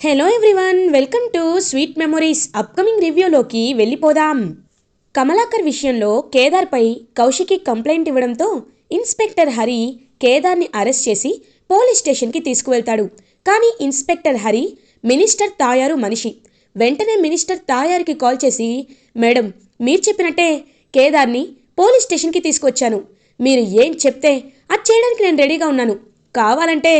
Hello everyone welcome to sweet memories upcoming రివ్యూలోకి వెళ్ళిపోదాం. కమలాకర్ విషయంలో కేదార్పై కౌశికి కంప్లైంట్ ఇవ్వడంతో ఇన్స్పెక్టర్ హరి కేదార్ని అరెస్ట్ చేసి పోలీస్ స్టేషన్కి తీసుకువెళ్తాడు. కానీ ఇన్స్పెక్టర్ హరి మినిస్టర్ తాయారు మనిషి. వెంటనే మినిస్టర్ తాయారుకి కాల్ చేసి మేడం మీరు చెప్పినట్టే కేదార్ని పోలీస్ స్టేషన్కి తీసుకొచ్చాను మీరు ఏం చెప్తే అది చేయడానికి నేను రెడీగా ఉన్నాను. కావాలంటే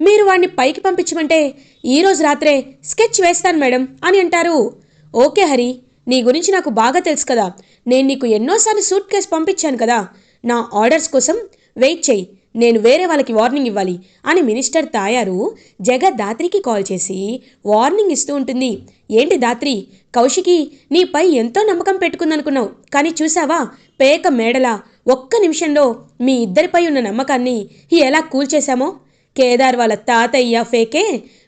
మీరు వాడిని పైకి పంపించమంటే ఈరోజు రాత్రే స్కెచ్ వేస్తాను మేడం అని అంటారు. ఓకే హరి నీ గురించి నాకు బాగా తెలుసు కదా. నేను నీకు ఎన్నోసార్లు సూట్ కేసు పంపించాను కదా. నా ఆర్డర్స్ కోసం వెయిట్ చేయి. నేను వేరే వాళ్ళకి వార్నింగ్ ఇవ్వాలి అని మినిస్టర్ తాయారు జగత్ దాత్రికి కాల్ చేసి వార్నింగ్ ఇస్తూ ఉంటుంది. ఏంటి దాత్రి కౌశికి నీపై ఎంతో నమ్మకం పెట్టుకుందనుకున్నావు. కానీ చూసావా పేక మేడలా ఒక్క నిమిషంలో మీ ఇద్దరిపై ఉన్న నమ్మకాన్ని ఎలా కూల్చేశామో? కేదార్ వాళ్ళ తాతయ్య ఫేకే.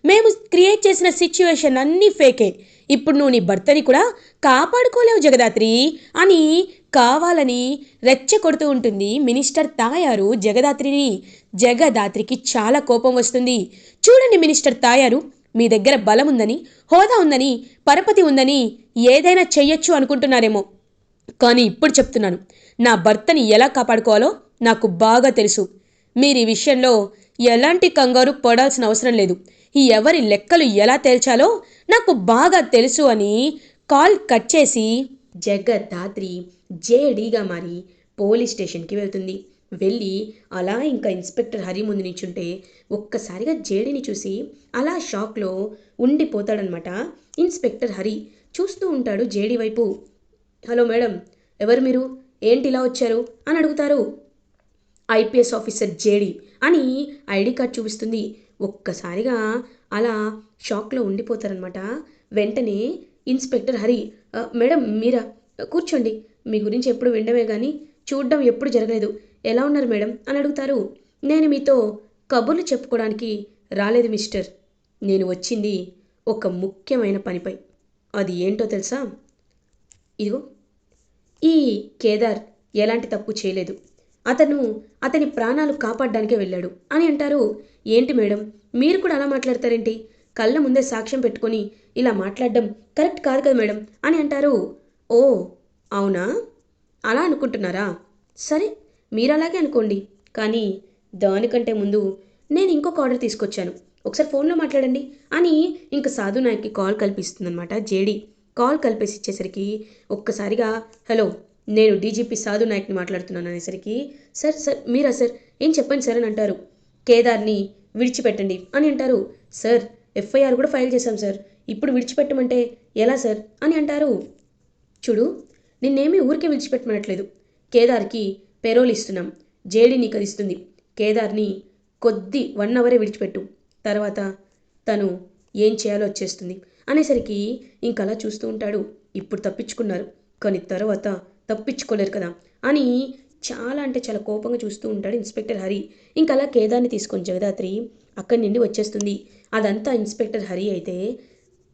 మేము క్రియేట్ చేసిన సిచ్యువేషన్ అన్నీ ఫేకే. ఇప్పుడు నువ్వు నీ భర్తని కూడా కాపాడుకోలేవు జగదాత్రి అని కావాలని రెచ్చగొడుతూ ఉంటుంది మినిస్టర్ తాయారు జగదాత్రిని. జగదాత్రికి చాలా కోపం వస్తుంది. చూడండి మినిస్టర్ తాయారు మీ దగ్గర బలం ఉందని హోదా ఉందని పరపతి ఉందని ఏదైనా చెయ్యొచ్చు అనుకుంటున్నారేమో. కానీ ఇప్పుడు చెప్తున్నాను నా భర్తని ఎలా కాపాడుకోవాలో నాకు బాగా తెలుసు. మీరు ఈ విషయంలో ఎలాంటి కంగారు పడాల్సిన అవసరం లేదు. ఈ ఎవరి లెక్కలు ఎలా తేల్చాలో నాకు బాగా తెలుసు అని కాల్ కట్ చేసి జగద్దాత్రి జేడీగా మారి పోలీస్ స్టేషన్కి వెళ్తుంది. వెళ్ళి అలా ఇంకా ఇన్స్పెక్టర్ హరి ముందు నిల్చుంటే ఒక్కసారిగా జేడీని చూసి అలా షాక్లో ఉండిపోతాడనమాట ఇన్స్పెక్టర్ హరి. చూస్తూ ఉంటాడు జేడీ వైపు. హలో మేడం ఎవరు మీరు? ఏంటి ఇలా వచ్చారు? అని అడుగుతారు. ఐపీఎస్ ఆఫీసర్ జేడి అని ఐడి కార్డ్ చూపిస్తుంది. ఒక్కసారిగా అలా షాక్లో ఉండిపోతారనమాట వెంటనే ఇన్స్పెక్టర్ హరి మేడం మీరా? కూర్చోండి. మీ గురించి ఎప్పుడు వినడమే కానీ చూడడం ఎప్పుడు జరగలేదు. ఎలా ఉన్నారు మేడం? అని అడుగుతారు. నేను మీతో కబుర్లు చెప్పుకోవడానికి రాలేదు మిస్టర్. నేను వచ్చింది ఒక ముఖ్యమైన పనిపై. అది ఏంటో తెలుసా? ఇదిగో. ఈ కేదార్ ఎలాంటి తప్పు చేయలేదు. అతను అతని ప్రాణాలు కాపాడడానికే వెళ్ళాడు. అని అంటారు. ఏంటి మేడం? మీరు కూడా అలా మాట్లాడతారేంటి? కళ్ళ ముందే సాక్ష్యం పెట్టుకొని ఇలా మాట్లాడడం కరెక్ట్ కాదు కదా మేడం? అని అంటారు. ఓ అవునా? అలా అనుకుంటున్నారా? సరే మీరు అలాగే అనుకోండి. కానీ దానికంటే ముందు నేను ఇంకొక ఆర్డర్ తీసుకొచ్చాను. ఒకసారి ఫోన్లో మాట్లాడండి అని ఇంక సాధు నాయక్కి కాల్ కల్పిస్తుందనమాట జేడి కాల్ కలిపేసి ఇచ్చేసరికి ఒక్కసారిగా హలో నేను డీజీపీ సాధు నాయక్ని మాట్లాడుతున్నాను అనేసరికి సార్ సార్ మీరా సార్? ఏం చెప్పండి సార్ అని అంటారు. కేదార్ని విడిచిపెట్టండి అని అంటారు. సార్ ఎఫ్ఐఆర్ కూడా ఫైల్ చేశాం సార్. ఇప్పుడు విడిచిపెట్టమంటే ఎలా సార్? అని అంటారు. చూడు నిన్నేమీ ఊరికే విడిచిపెట్టమనట్లేదు. కేదార్కి పెరోల్ ఇస్తున్నాం. జేడీ నీకు ఇస్తుంది. కేదార్ని కొద్ది వన్ అవరే విడిచిపెట్టు. తర్వాత తను ఏం చేయాలో వచ్చేస్తుంది అనేసరికి ఇంకలా చూస్తూ ఉంటాడు. ఇప్పుడు తప్పించుకున్నారు. కానీ తర్వాత తప్పించుకోలేరు కదా. అని చాలా అంటే చాలా కోపంగా చూస్తూ ఉంటాడు ఇన్స్పెక్టర్ హరి. ఇంకా అలా కేదార్ని తీసుకొని జగదాత్రి అక్కడి నుండి వచ్చేస్తుంది. అదంతా ఇన్స్పెక్టర్ హరి అయితే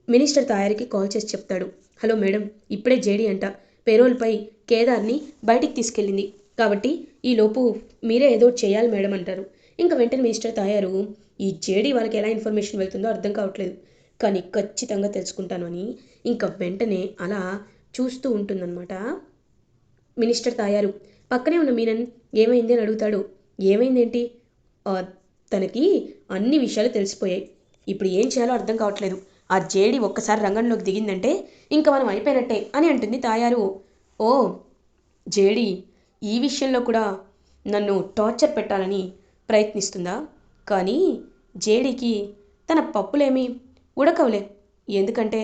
మినిస్టర్ తాయారికి కాల్ చేసి చెప్తాడు. హలో మేడం ఇప్పుడే జేడీ అంట. పేరోల్పై కేదార్ని బయటికి తీసుకెళ్ళింది. కాబట్టి ఈలోపు మీరే ఏదో చేయాలి మేడం అంటారు. ఇంకా వెంటనే మినిస్టర్ తాయారు ఈ జేడీ వాళ్ళకి ఎలా ఇన్ఫర్మేషన్ వెళ్తుందో అర్థం కావట్లేదు. కానీ ఖచ్చితంగా తెలుసుకుంటాను అని ఇంకా వెంటనే అలా చూస్తూ ఉంటుందన్నమాట. మినిస్టర్ తాయారు. పక్కనే ఉన్న మీనన్ ఏమైంది అని అడుగుతాడు. ఏమైందేంటి? తనకి అన్ని విషయాలు తెలిసిపోయాయి. ఇప్పుడు ఏం చేయాలో అర్థం కావట్లేదు. ఆ జేడి ఒక్కసారి రంగంలోకి దిగిందంటే ఇంకా మనం అయిపోయినట్టే అని అంటుంది తాయారు. ఓ జేడి ఈ విషయంలో కూడా నన్ను టార్చర్ పెట్టాలని ప్రయత్నిస్తుందా? కానీ జేడీకి తన పప్పులేమీ ఉడకవులే. ఎందుకంటే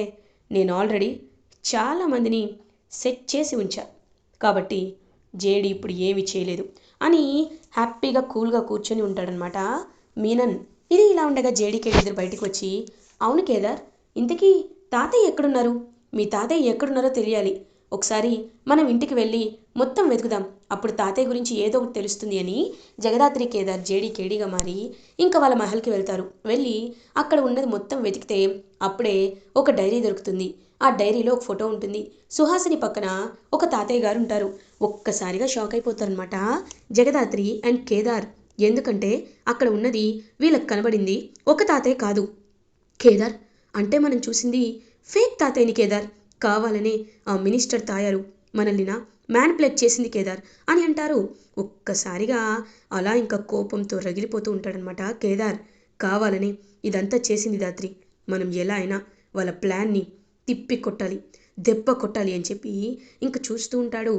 నేను ఆల్రెడీ చాలామందిని సెట్ చేసి ఉంచా. కాబట్టి జేడి ఇప్పుడు ఏమీ చేయలేదు. అని హ్యాపీగా కూల్గా కూర్చొని ఉంటాడనమాట మీనన్. ఇది ఇలా ఉండగా జేడీకి ఇద్దరు బయటికి వచ్చి అవును కేదార్ ఇంతకీ తాతయ్య ఎక్కడున్నారు? మీ తాతయ్య ఎక్కడున్నారో తెలియాలి. ఒకసారి మనం ఇంటికి వెళ్ళి మొత్తం వెతుకుదాం. అప్పుడు తాతయ్య గురించి ఏదో ఒకటి తెలుస్తుంది అని జగదాత్రి కేదార్ జేడీ కేడీగా మారి ఇంకా వాళ్ళ మహల్కి వెళ్తారు. వెళ్ళి అక్కడ ఉన్నది మొత్తం వెతికితే అప్పుడే ఒక డైరీ దొరుకుతుంది. ఆ డైరీలో ఒక ఫోటో ఉంటుంది. సుహాసిని పక్కన ఒక తాతయ్య గారు ఉంటారు. ఒక్కసారిగా షాక్ అయిపోతారనమాట జగదాత్రి అండ్ కేదార్ ఎందుకంటే అక్కడ ఉన్నది వీళ్ళకి కనబడింది ఒక తాతయ్య కాదు. కేదార్ అంటే మనం చూసింది ఫేక్ తాతయ్యని కేదార్. కావాలనే ఆ మినిస్టర్ తాయారు. మనల్ని నా చేసింది కేదార్ అని అంటారు. ఒక్కసారిగా అలా ఇంకా కోపంతో రగిలిపోతూ ఉంటాడనమాట కేదార్. కావాలని ఇదంతా చేసింది దాత్రి. మనం ఎలా అయినా వాళ్ళ ప్లాన్ని తిప్పి కొట్టాలి దెబ్బ కొట్టాలి అని చెప్పి ఇంకా చూస్తూ ఉంటాడు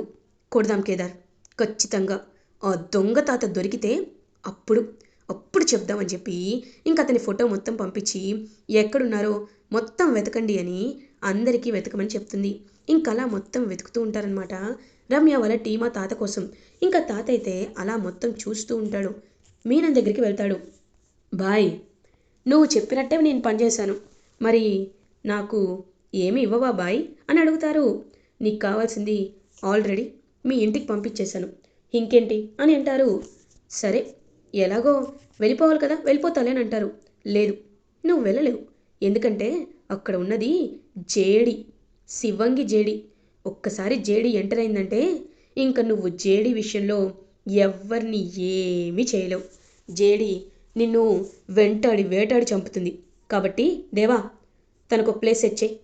కొడదాం కేదార్. ఖచ్చితంగా ఆ దొంగ తాత దొరికితే అప్పుడు అప్పుడు చెప్దామని చెప్పి ఇంకా అతని ఫోటో మొత్తం పంపించి ఎక్కడున్నారో మొత్తం వెతకండి అని అందరికీ వెతకమని చెప్తుంది. ఇంకా అలా మొత్తం వెతుకుతూ ఉంటారనమాట రమ్య వాళ్ళ టీమా తాత కోసం. ఇంకా తాత అయితే అలా మొత్తం చూస్తూ ఉంటాడు. మీనన్ దగ్గరికి వెళ్తాడు. బాయ్ నువ్వు చెప్పినట్టే నేను పనిచేశాను మరి నాకు ఏమి ఇవ్వవా బాయ్? అని అడుగుతారు. నీకు కావాల్సింది ఆల్రెడీ మీ ఇంటికి పంపించేశాను. ఇంకేంటి? అని అంటారు. సరే ఎలాగో వెళ్ళిపోవాలి కదా వెళ్ళిపోతాలే అని అంటారు. లేదు నువ్వు వెళ్ళలేవు. ఎందుకంటే అక్కడ ఉన్నది జేడి శివంగి జేడి. ఒక్కసారి జేడి ఎంటర్ అయిందంటే ఇంక నువ్వు జేడి విషయంలో ఎవరిని ఏమీ చేయలేవు. జేడి నిన్ను వెంటాడి వేటాడి చంపుతుంది. కాబట్టి దేవా తనకు ఒక ప్లేస్ ఇచ్చే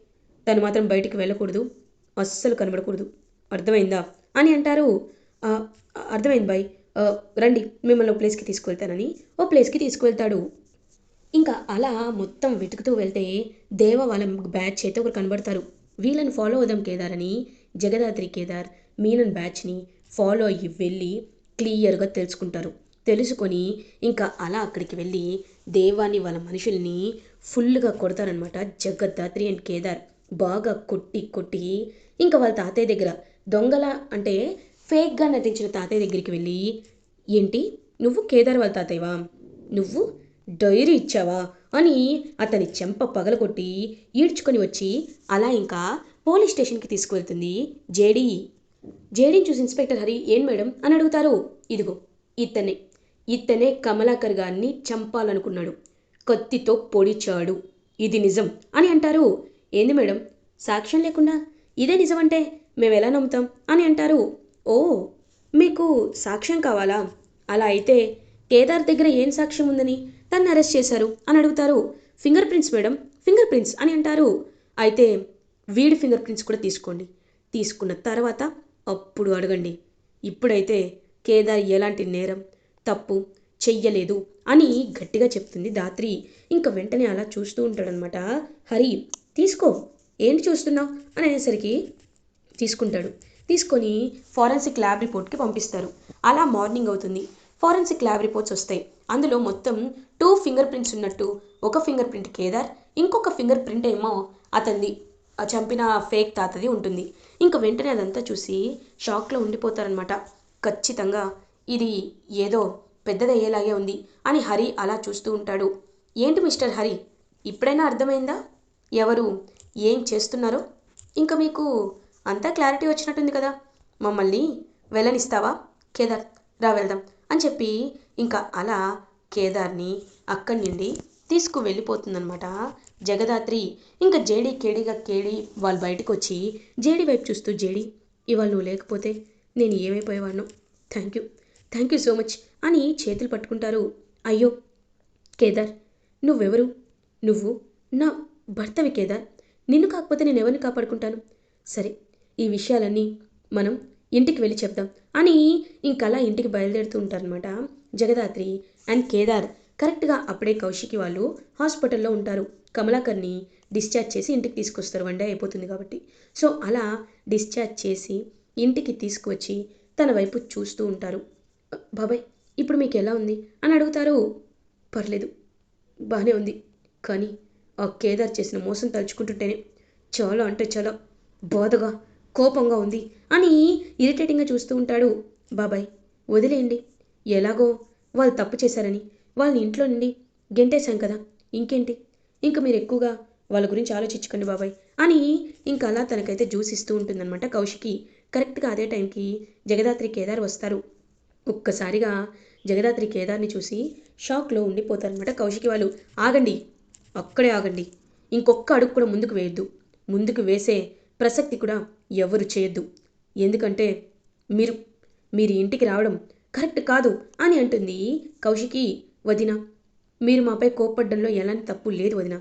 తను మాత్రం బయటికి వెళ్ళకూడదు. అస్సలు కనబడకూడదు. అర్థమైందా? అని అంటారు. అర్థమైంది బాయ్. రండి మిమ్మల్ని ఓ ప్లేస్కి తీసుకువెళ్తానని. ఓ ప్లేస్కి తీసుకువెళ్తాడు. ఇంకా అలా మొత్తం వెతుకుతూ వెళ్తే దేవ వాళ్ళ బ్యాచ్ అయితే ఒకరు కనబడతారు. వీళ్ళని ఫాలో అవుదాం కేదార్ అని జగదాత్రి కేదార్ మీనన్ బ్యాచ్ని ఫాలో అయ్యి వెళ్ళి క్లియర్గా తెలుసుకుంటారు. తెలుసుకొని ఇంకా అలా అక్కడికి వెళ్ళి దేవాన్ని వాళ్ళ మనుషుల్ని ఫుల్గా కొడతారనమాట జగద్దాత్రి అండ్ కేదార్. బాగా కొట్టి కొట్టి ఇంకా వాళ్ళ తాతయ్య దగ్గర దొంగల అంటే ఫేక్గా నటించిన తాతయ్య దగ్గరికి వెళ్ళి ఏంటి? నువ్వు కేదార్ వాళ్ళ తాతయ్యవా? నువ్వు డైరీ ఇచ్చావా? అని అతని చెంప పగలగొట్టి ఈడ్చుకొని వచ్చి అలా ఇంకా పోలీస్ స్టేషన్కి తీసుకువెళ్తుంది జేడీ. జేడీని చూసి ఇన్స్పెక్టర్ హరి ఏం మేడం? అని అడుగుతారు. ఇదిగో ఇతనే. ఇతనే కమలాకర్ గారిని చంపాలనుకున్నాడు. కత్తితో పొడిచాడు. ఇది నిజం అని అంటారు. ఏంది మేడం? సాక్ష్యం లేకుండా ఇదే నిజం అంటే మేము ఎలా నమ్ముతాం అని అంటారు. ఓ మీకు సాక్ష్యం కావాలా? అలా అయితే కేదార్ దగ్గర ఏం సాక్ష్యం ఉందని తను అరెస్ట్ చేశారు అని అడుగుతారు. Fingerprints madam fingerprints అని అంటారు. అయితే వీడి ఫింగర్ ప్రింట్స్ కూడా తీసుకోండి. తీసుకున్న తర్వాత అప్పుడు అడగండి. ఇప్పుడైతే కేదార్ ఎలాంటి నేరం తప్పు చెయ్యలేదు అని గట్టిగా చెప్తుంది దాత్రి ఇంకా వెంటనే అలా చూస్తూ ఉంటాడనమాట హరి తీసుకో. ఏంటి చూస్తున్నావు? అని అనేసరికి తీసుకుంటాడు. తీసుకొని ఫారెన్సిక్ ల్యాబ్ రిపోర్ట్కి పంపిస్తారు. అలా మార్నింగ్ అవుతుంది. ఫారెన్సిక్ ల్యాబ్ రిపోర్ట్స్ వస్తాయి. అందులో మొత్తం టూ ఫింగర్ ప్రింట్స్ ఉన్నట్టు ఒక ఫింగర్ ప్రింట్ కేదార్ ఇంకొక ఫింగర్ ప్రింట్ ఏమో అతనిది. చంపిన ఫేక్ తాతది ఉంటుంది. ఇంకా వెంటనే అదంతా చూసి షాక్లో ఉండిపోతారనమాట ఖచ్చితంగా ఇది ఏదో పెద్దదయ్యేలాగే ఉంది అని హరి అలా చూస్తూ ఉంటాడు. ఏంటి మిస్టర్ హరి? ఇప్పుడైనా అర్థమైందా? ఎవరు? ఏం చేస్తున్నారో? ఇంకా మీకు అంతా క్లారిటీ వచ్చినట్టుంది కదా. మమ్మల్ని వెళ్ళనిస్తావా? కేదార్ రా వెళ్దాం అని చెప్పి ఇంకా అలా కేదార్ని అక్కడి నుండి తీసుకు వెళ్ళిపోతుందనమాట జగదాత్రి ఇంకా జేడి కేడిగా కేడి వాళ్ళు బయటకు వచ్చి జేడీ వైపు చూస్తూ జేడి ఇవాళ నువ్వు లేకపోతే నేను ఏమైపోయేవాడినో? Thank you thank you so much అని చేతులు పట్టుకుంటారు. అయ్యో కేదార్ నువ్వెవరు? నువ్వు నా భర్తవి కేదార్ నిన్ను కాకపోతే నేను ఎవరిని కాపాడుకుంటాను? సరే ఈ విషయాలన్నీ మనం ఇంటికి వెళ్ళి చెప్దాం. అని ఇంకలా ఇంటికి బయలుదేరుతూ ఉంటారనమాట జగదాత్రి అండ్ కేదార్. కరెక్ట్గా అప్పుడే కౌశికి వాళ్ళు హాస్పిటల్లో ఉంటారు. కమలాకర్ని డిశ్చార్జ్ చేసి ఇంటికి తీసుకొస్తారు. వన్ డే అయిపోతుంది కాబట్టి. సో అలా డిశ్చార్జ్ చేసి ఇంటికి తీసుకువచ్చి తన వైపు చూస్తూ ఉంటారు. బాబాయ్ ఇప్పుడు మీకు ఎలా ఉంది? అని అడుగుతారు. పర్లేదు బాగానే ఉంది. కానీ ఆ కేదార్ చేసిన మోసం తలుచుకుంటుంటేనే చాలా అంటే చాలా బాధగా కోపంగా ఉంది అని ఇరిటేటింగ్గా చూస్తూ ఉంటాడు బాబాయ్. వదిలేయండి ఎలాగో వాళ్ళు తప్పు చేశారని. వాళ్ళని ఇంట్లో నుండి గెంటేశాం కదా ఇంకేంటి? ఇంకా మీరు ఎక్కువగా వాళ్ళ గురించి ఆలోచించకండి బాబాయ్ అని ఇంకా అలా తనకైతే జ్యూస్ ఇస్తూ ఉంటుందన్నమాట కౌశికి. కరెక్ట్గా అదే టైంకి జగదాత్రి కేదార్ వస్తారు. ఒక్కసారిగా జగదాత్రి కేదార్ని చూసి షాక్లో ఉండిపోతారనమాట కౌశికి వాళ్ళు. ఆగండి అక్కడే ఆగండి. ఇంకొక్క అడుగు కూడా ముందుకు వేయద్దు. ముందుకు వేసే ప్రసక్తి కూడా ఎవరు చేయొద్దు. ఎందుకంటే మీరు మీరు ఇంటికి రావడం కరెక్ట్ కాదు అని అంటుంది కౌశికి వదిన. మీరు మాపై కోప్పడ్డంలో ఎలాంటి తప్పు లేదు వదిన.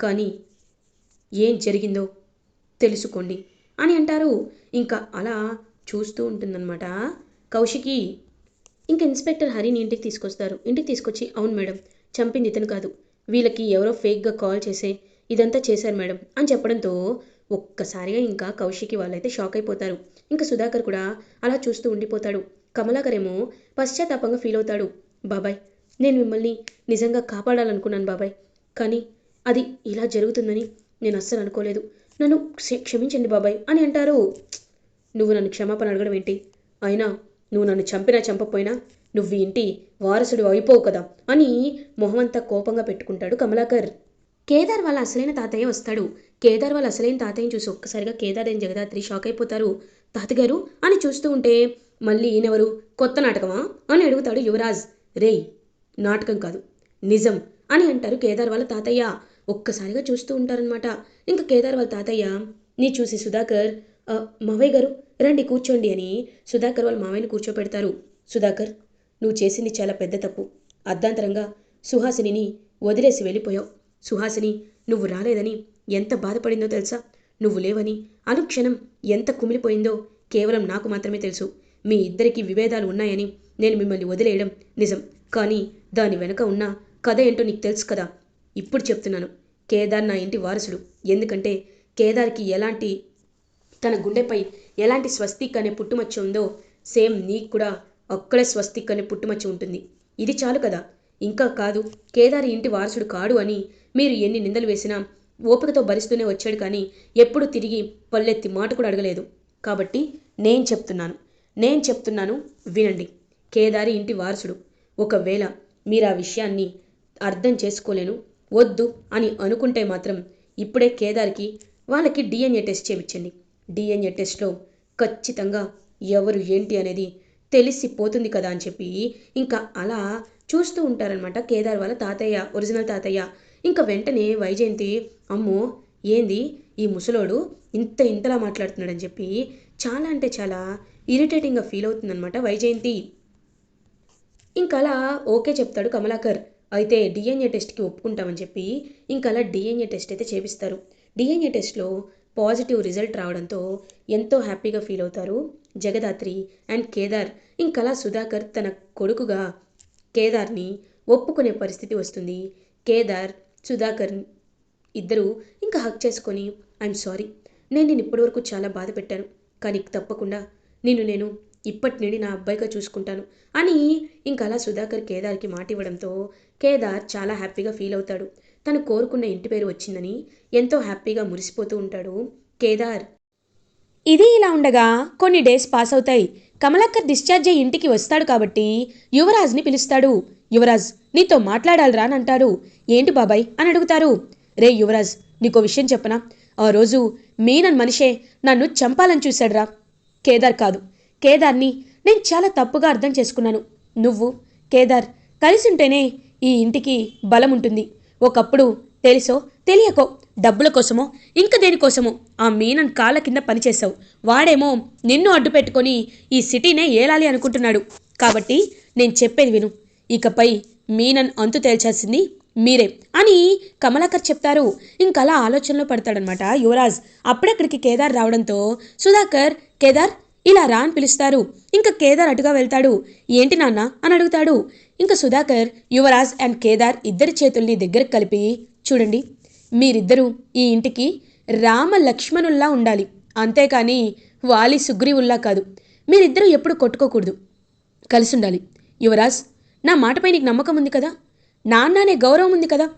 కానీ ఏం జరిగిందో తెలుసుకోండి అని అంటారు. ఇంకా అలా చూస్తూ ఉంటుందన్నమాట కౌశికి. ఇంకా ఇన్స్పెక్టర్ హరిని ఇంటికి తీసుకొస్తారు. ఇంటికి తీసుకొచ్చి అవును మేడం చంపింది ఇతను కాదు. వీళ్ళకి ఎవరో ఫేక్గా కాల్ చేసే ఇదంతా చేశారు మేడం అని చెప్పడంతో ఒక్కసారిగా ఇంకా కౌశికి వాళ్ళైతే షాక్ అయిపోతారు. ఇంకా సుధాకర్ కూడా అలా చూస్తూ ఉండిపోతాడు. కమలాకర్ ఏమో పశ్చాత్తాపంగా ఫీల్ అవుతాడు. బాబాయ్ నేను మిమ్మల్ని నిజంగా కాపాడాలనుకున్నాను బాబాయ్. కానీ అది ఇలా జరుగుతుందని నేను అస్సలు అనుకోలేదు. నన్ను క్షమించండి బాబాయ్ అని అంటారు. నువ్వు నన్ను క్షమాపణ అడగడం ఏంటి? అయినా నువ్వు నన్ను చంపినా చంపపోయినా నువ్వు ఇంటి వారసుడు అయిపోవు కదా? అని మొహమంతా కోపంగా పెట్టుకుంటాడు కమలాకర్. కేదార్ వాళ్ళ అసలైన తాతయ్య వస్తాడు. కేదార్ వాళ్ళ అసలైన తాతయ్యని చూసి ఒక్కసారిగా కేదార్ అని జగదాత్రి షాక్ అయిపోతారు. తాతగారు అని చూస్తూ ఉంటే మళ్ళీ ఈయనెవరు? కొత్త నాటకమా? అని అడుగుతాడు యువరాజ్. రేయ్ నాటకం కాదు నిజం అని అంటారు కేదార్ వాళ్ళ తాతయ్య. ఒక్కసారిగా చూస్తూ ఉంటారనమాట ఇంకా కేదార్ వాళ్ళ తాతయ్య నీ చూసి సుధాకర్ మావయ్య గారు రండి కూర్చోండి అని సుధాకర్ వాళ్ళ మావయ్యని కూర్చోపెడతారు. సుధాకర్ నువ్వు చేసింది చాలా పెద్ద తప్పు. అర్ధాంతరంగా సుహాసినిని వదిలేసి వెళ్ళిపోయావు. సుహాసిని నువ్వు రాలేదని ఎంత బాధపడిందో తెలుసా? నువ్వు లేవని అనుక్షణం ఎంత కుమిలిపోయిందో కేవలం నాకు మాత్రమే తెలుసు. మీ ఇద్దరికీ విభేదాలు ఉన్నాయని నేను మిమ్మల్ని వదిలేయడం నిజం. కానీ దాని వెనుక ఉన్న కథ ఏంటో నీకు తెలుసు కదా? ఇప్పుడు చెప్తున్నాను. కేదార్ నా ఇంటి వారసుడు. ఎందుకంటే కేదార్కి ఎలాంటి తన గుండెపై ఎలాంటి స్వస్తిక్ అనే పుట్టుమచ్చ ఉందో సేమ్ నీకు కూడా అక్కడే స్వస్తిక్ అనే ఉంటుంది. ఇది చాలు కదా. ఇంకా కాదు. కేదారి ఇంటి వారసుడు కాడు అని మీరు ఎన్ని నిందలు వేసినా ఓపికతో భరిస్తూనే వచ్చాడు కానీ ఎప్పుడు తిరిగి పల్లెత్తి మాట కూడా అడగలేదు. కాబట్టి నేను చెప్తున్నాను. నేను చెప్తున్నాను వినండి. కేదారి ఇంటి వారసుడు. ఒకవేళ మీరు ఆ విషయాన్ని అర్థం చేసుకోలేను వద్దు అని అనుకుంటే మాత్రం ఇప్పుడే కేదార్కి వాళ్ళకి డిఎన్ఏ టెస్ట్ చేయించండి. డిఎన్ఏ టెస్ట్లో ఖచ్చితంగా ఎవరు ఏంటి అనేది తెలిసిపోతుంది కదా అని చెప్పి ఇంకా అలా చూస్తూ ఉంటారనమాట కేదార్ వాళ్ళ తాతయ్య ఒరిజినల్ తాతయ్య. ఇంకా వెంటనే వైజయంతి అమ్మో ఏంది ఈ ముసలోడు ఇంత ఇంతలా మాట్లాడుతున్నాడని చెప్పి చాలా అంటే చాలా ఇరిటేటింగ్గా ఫీల్ అవుతుందనమాట వైజయంతి. ఇంకా అలా ఓకే చెప్తాడు కమలాకర్. అయితే డిఎన్ఏ టెస్ట్కి ఒప్పుకుంటామని చెప్పి ఇంకా అలా డిఎన్ఏ టెస్ట్ అయితే చేపిస్తారు. డిఎన్ఏ టెస్ట్లో పాజిటివ్ రిజల్ట్ రావడంతో ఎంతో హ్యాపీగా ఫీల్ అవుతారు జగదాత్రి అండ్ కేదార్. ఇంకలా సుధాకర్ తన కొడుకుగా కేదార్ని ఒప్పుకునే పరిస్థితి వస్తుంది. కేదార్ సుధాకర్ ఇద్దరు ఇంకా హక్ చేసుకొని ఐఎమ్ సారీ నేను నేను ఇప్పటివరకు చాలా బాధ పెట్టాను కానీ తప్పకుండా నిన్ను నేను ఇప్పటి నుండి నా అబ్బాయిగా చూసుకుంటాను అని ఇంకలా సుధాకర్ కేదార్కి మాట ఇవ్వడంతో కేదార్ చాలా హ్యాపీగా ఫీల్ అవుతాడు. తను కోరుకున్న ఇంటి పేరు వచ్చిందని ఎంతో హ్యాపీగా మురిసిపోతూ ఉంటాడు కేదార్. ఇది ఇలా ఉండగా కొన్ని డేస్ పాస్ అవుతాయి. కమలాకర్ డిశ్చార్జ్ అయ్యి ఇంటికి వస్తాడు కాబట్టి యువరాజ్ని పిలుస్తాడు. యువరాజ్ నీతో మాట్లాడాలిరా అని అంటారు. ఏంటి బాబాయ్? అని అడుగుతారు. రే యువరాజ్ నీకో విషయం చెప్పనా? ఆ రోజు మీనన్ మనిషే నన్ను చంపాలని చూశాడురా. కేదార్ కాదు. కేదార్ని నేను చాలా తప్పుగా అర్థం చేసుకున్నాను. నువ్వు కేదార్ కలిసి ఉంటేనే ఈ ఇంటికి బలం ఉంటుంది. ఒకప్పుడు తెలుసో? తెలియకో? డబ్బుల కోసమో? ఇంక దేనికోసమో ఆ మీనన్ కాళ్ళ కింద పనిచేశావు. వాడేమో నిన్ను అడ్డు పెట్టుకొని ఈ సిటీనే ఏలాలి అనుకుంటున్నాడు. కాబట్టి నేను చెప్పేది విను. ఇకపై మీనన్ అంతు తేల్చాల్సింది మీరే అని కమలాకర్ చెప్తారు. ఇంకలా ఆలోచనలో పడతాడనమాట యువరాజ్. అప్పుడక్కడికి కేదార్ రావడంతో సుధాకర్ కేదార్ ఇలా రా అని పిలుస్తారు. ఇంకా కేదార్ అటుగా వెళ్తాడు. ఏంటి నాన్న అని అడుగుతాడు. ఇంకా సుధాకర్ యువరాజ్ అండ్ కేదార్ ఇద్దరి చేతుల్ని దగ్గరకు కలిపి చూడండి మీరిద్దరూ ఈ ఇంటికి రామ లక్ష్మణుల్లా ఉండాలి. అంతేకాని వాలి సుగ్రీవుల్లా కాదు. మీరిద్దరూ ఎప్పుడు కొట్టుకోకూడదు. కలిసి ఉండాలి. యువరాజ్ నా మాటపై నీకు నమ్మకం ఉంది కదా? నాన్న అనే గౌరవం ఉంది కదా?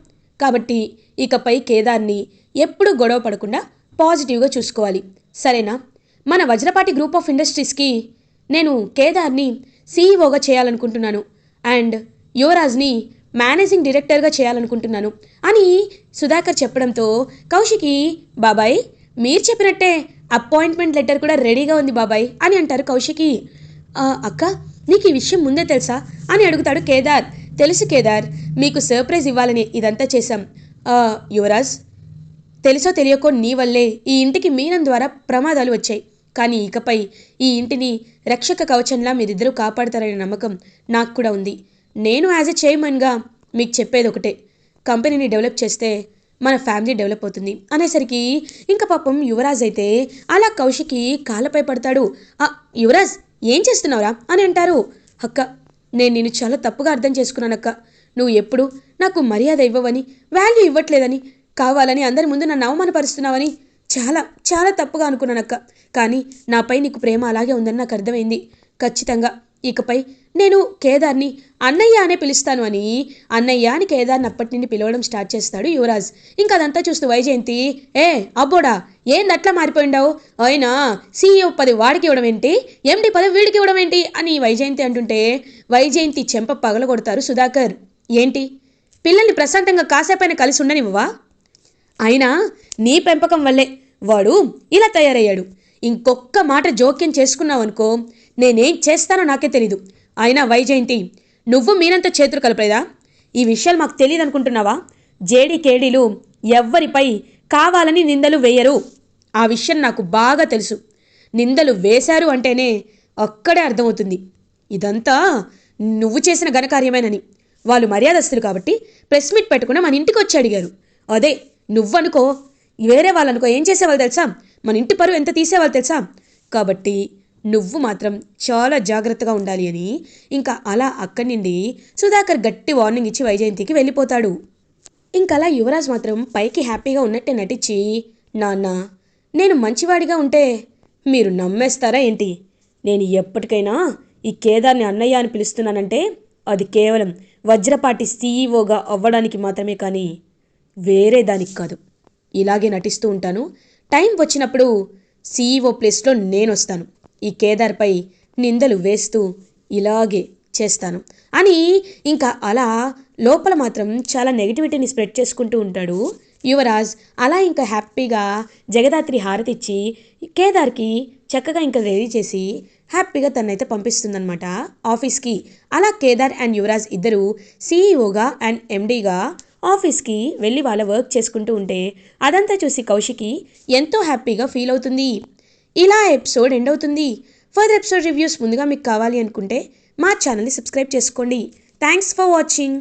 కాబట్టి ఇకపై కేదార్ని ఎప్పుడూ గొడవ పడకుండా పాజిటివ్గా చూసుకోవాలి. సరేనా? మన వజ్రపాటి గ్రూప్ ఆఫ్ ఇండస్ట్రీస్కి నేను కేదార్ని సీఈఓగా చేయాలనుకుంటున్నాను. అండ్ యువరాజ్ని మేనేజింగ్ డైరెక్టర్గా చేయాలనుకుంటున్నాను అని సుధాకర్ చెప్పడంతో కౌశికి బాబాయ్ మీరు చెప్పినట్టే అపాయింట్మెంట్ లెటర్ కూడా రెడీగా ఉంది బాబాయ్ అని అంటారు కౌశికి. అక్క నీకు ఈ విషయం ముందే తెలుసా? అని అడుగుతాడు కేదార్. తెలుసు కేదార్ మీకు సర్ప్రైజ్ ఇవ్వాలని ఇదంతా చేశాం. యువరాజ్ తెలుసో తెలియకో నీ వల్లే ఈ ఇంటికి మీనం ద్వారా ప్రమాదాలు వచ్చాయి. కానీ ఇకపై ఈ ఇంటిని రక్షక కవచంలా మీరిద్దరూ కాపాడతారనే నమ్మకం నాకు కూడా ఉంది. నేను యాజ్ ఎ చైర్మన్గా మీకు చెప్పేది ఒకటే. కంపెనీని డెవలప్ చేస్తే మన ఫ్యామిలీ డెవలప్ అవుతుంది. అనేసరికి ఇంకా పాపం యువరాజ్ అయితే అలా కౌశికి కాళ్ళపై పడతాడు. "ఆ, యువరాజ్ ఏం చేస్తున్నావురా? అని అంటారు. అక్క నేను నిన్ను చాలా తప్పుగా అర్థం చేసుకున్నాను అక్క నువ్వు ఎప్పుడు నాకు మర్యాద ఇవ్వవని వాల్యూ ఇవ్వట్లేదని కావాలని అందరి ముందు నన్ను అవమానపరుస్తున్నావని చాలా చాలా తప్పుగా అనుకున్నానక్క. కానీ నాపై నీకు ప్రేమ అలాగే ఉందని నాకు అర్థమైంది. ఖచ్చితంగా. ఇకపై నేను కేదార్ని అన్నయ్య అనే పిలుస్తాను అని అన్నయ్య అని కేదార్ని అప్పటి నుండి పిలవడం స్టార్ట్ చేస్తాడు యువరాజ్. ఇంకా అదంతా చూస్తూ వైజయంతి ఏ అబ్బోడా ఏందట్లా మారిపోయిండావు అయినా సీఈఓ పది వాడికి ఇవ్వడం ఏంటి? ఎండి పది వీడికి ఇవ్వడం ఏంటి? అని వైజయంతి అంటుంటే వైజయంతి చెంప పగలగొడతారు సుధాకర్. ఏంటి? పిల్లల్ని ప్రశాంతంగా కాసేపైన కలిసి ఉండనివ్వవా? అయినా నీ పెంపకం వల్లే వాడు ఇలా తయారయ్యాడు. ఇంకొక్క మాట జోక్యం చేసుకున్నావనుకో నేనేం చేస్తానో నాకే తెలీదు. అయినా వైజయంతి నువ్వు మీనంత చేతులు కలపలేదా? ఈ విషయాలు మాకు తెలియదు అనుకుంటున్నావా జేడీ కేడీలు ఎవ్వరిపై కావాలని నిందలు వేయరు. ఆ విషయం నాకు బాగా తెలుసు. నిందలు వేశారు అంటేనే అక్కడే అర్థమవుతుంది. ఇదంతా నువ్వు చేసిన ఘనకార్యమేనని. వాళ్ళు మర్యాదస్తులు కాబట్టి ప్రెస్ మీట్ పెట్టుకుని మన ఇంటికి వచ్చి అడిగారు. అదే నువ్వనుకో. వేరే వాళ్ళనుకో. ఏం చేసేవాళ్ళు తెలుసా? మన ఇంటి పరువు ఎంత తీసేవాళ్ళు తెలుసా? కాబట్టి నువ్వు మాత్రం చాలా జాగ్రత్తగా ఉండాలి అని ఇంకా అలా అక్కడి నుండి సుధాకర్ గట్టి వార్నింగ్ ఇచ్చి వైజయంతికి వెళ్ళిపోతాడు. ఇంకలా యువరాజ్ మాత్రం పైకి హ్యాపీగా ఉన్నట్టే నటించి నాన్న నేను మంచివాడిగా ఉంటే మీరు నమ్మేస్తారా ఏంటి? నేను ఎప్పటికైనా ఈ కేదార్ని అన్నయ్య అని పిలుస్తున్నానంటే అది కేవలం వజ్రపాటి సీఈఓగా అవ్వడానికి మాత్రమే కానీ వేరే దానికి కాదు. ఇలాగే నటిస్తూ ఉంటాను. టైం వచ్చినప్పుడు సీఈఓ ప్లేస్లో నేను వస్తాను ఈ కేదార్పై నిందలు వేస్తూ ఇలాగే చేస్తాను. అని ఇంకా అలా లోపల మాత్రం చాలా నెగిటివిటీని స్ప్రెడ్ చేసుకుంటూ ఉంటాడు యువరాజ్. అలా ఇంకా హ్యాపీగా జగదాత్రి హారతి ఇచ్చి కేదార్కి చక్కగా ఇంకా రెడీ చేసి హ్యాపీగా తనైతే పంపిస్తుందనమాట ఆఫీస్కి. అలా కేదార్ అండ్ యువరాజ్ ఇద్దరు సీఈఓగా అండ్ ఎండీగా ఆఫీస్కి వెళ్ళి వాళ్ళ వర్క్ చేసుకుంటూ ఉంటే అదంతా చూసి కౌశికి ఎంతో హ్యాపీగా ఫీల్ అవుతుంది. ఇలా ఎపిసోడ్ ఎండ్ అవుతుంది. ఫర్దర్ ఎపిసోడ్ రివ్యూస్ ముందుగా మీకు కావాలి అనుకుంటే మా ఛానల్ని సబ్స్క్రైబ్ చేసుకోండి. Thanks for watching.